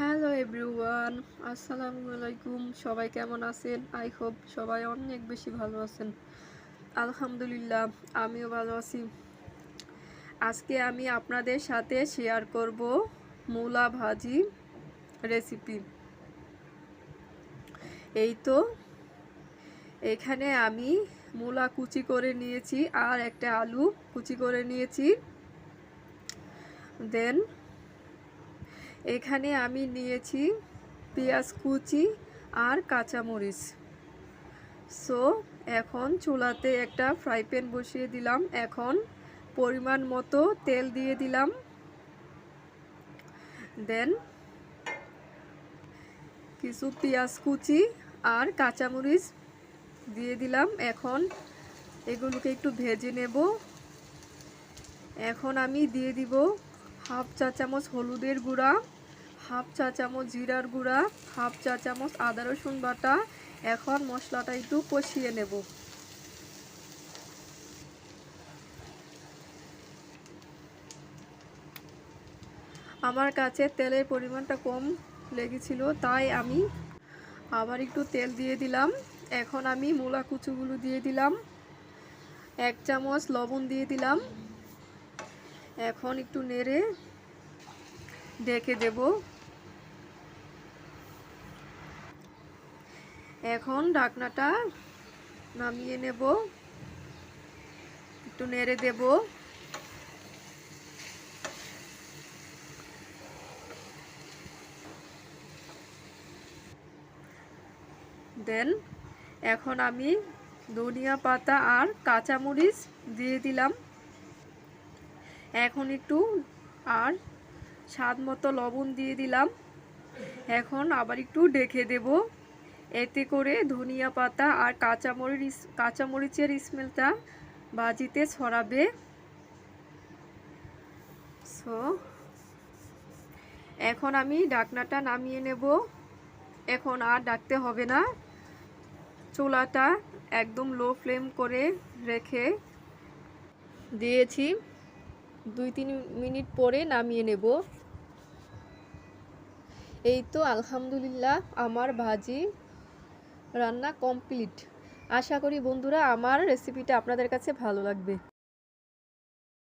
Hello everyone আসসালামু আলাইকুম সবাই কেমন আছেন? আই হোপ সবাই অনেক বেশি ভালো আছেন। আলহামদুলিল্লাহ, আমিও ভালো আছি। আজকে আমি আপনাদের সাথে শেয়ার করব মূলা ভাজি রেসিপি এই তো, এখানে আমি মূলা কুচি করে নিয়েছি আর একটা আলু কুচি করে নিয়েছি। দেন এখানে আমি নিয়েছি পেঁয়াজ কুচি আর কাঁচামরিচ। সো এখন চুলাতে একটা ফ্রাই প্যান বসিয়ে দিলাম। এখন পরিমাণ মতো তেল দিয়ে দিলাম। দেন কিছু পেঁয়াজ কুচি আর কাঁচামরিচ দিয়ে দিলাম। এখন এগুলোকে একটু ভেজে নেব। এখন আমি দিয়ে দিব হাফ চা চামচ হলুদের গুঁড়া, হাফ চা চামচ জিরার গুঁড়া, হাফ চা চামচ আদা রসুন বাটা। এখন মশলাটা একটু কষিয়ে নেব। আমার কাছে তেলের পরিমাণটা কম লেগেছিল, তাই আমি আবার একটু তেল দিয়ে দিলাম। এখন আমি মূলা কুচুগুলো দিয়ে দিলাম। এক চামচ লবণ দিয়ে দিলাম। এখন একটু নেড়ে ডেকে দেব। এখন ঢাকনাটা নামিয়ে নেব। একটু নেড়ে দেব। দেন এখন আমি ধনিয়া পাতা আর কাঁচামরিচ দিয়ে দিলাম। এখন একটু আর স্বাদ মতো লবণ দিয়ে দিলাম। এখন আবার একটু ডেকে দেব। এতে করে ধনিয়া পাতা আর কাঁচামরিচ, কাঁচামরিচের স্মেলটা বাজিতে ছড়াবে। সো এখন আমি ডাকনাটা নামিয়ে নেব। এখন আর ডাকতে হবে না। চোলাটা একদম লো ফ্লেম করে রেখে দিয়েছি। দুই তিন মিনিট পরে নামিয়ে নেব। এই তো আলহামদুলিল্লাহ আমার ভাজি রান্না কমপ্লিট। আশা করি বন্ধুরা আমার রেসিপিটা আপনাদের কাছে ভালো লাগবে।